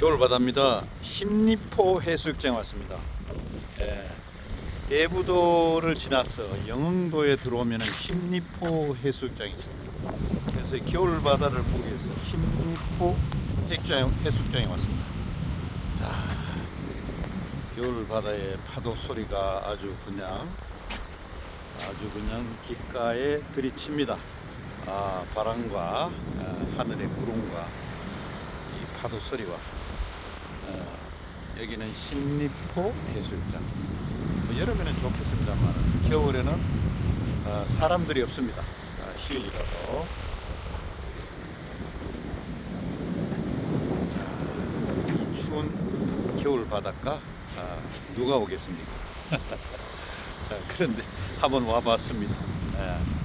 겨울바다입니다. 십리포 해수욕장 왔습니다. 예, 대부도를 지나서 영흥도에 들어오면 십리포 해수욕장이 있습니다. 그래서 이 겨울바다를 보기 위해서 십리포 해수욕장, 해수욕장에 왔습니다. 자, 겨울바다의 파도 소리가 아주 그냥 아주 그냥 귓가에 들이칩니다. 아, 바람과 아, 하늘의 구름과 이 파도 소리와 어, 여기는 신리포 해수욕장. 뭐 여름에는 좋겠습니다만 겨울에는 어, 사람들이 없습니다. 아, 휴일이라서. 자, 이 추운 겨울 바닷가 아, 누가 오겠습니까? 아, 그런데 한번 와봤습니다. 예, 한번 와봤습니다.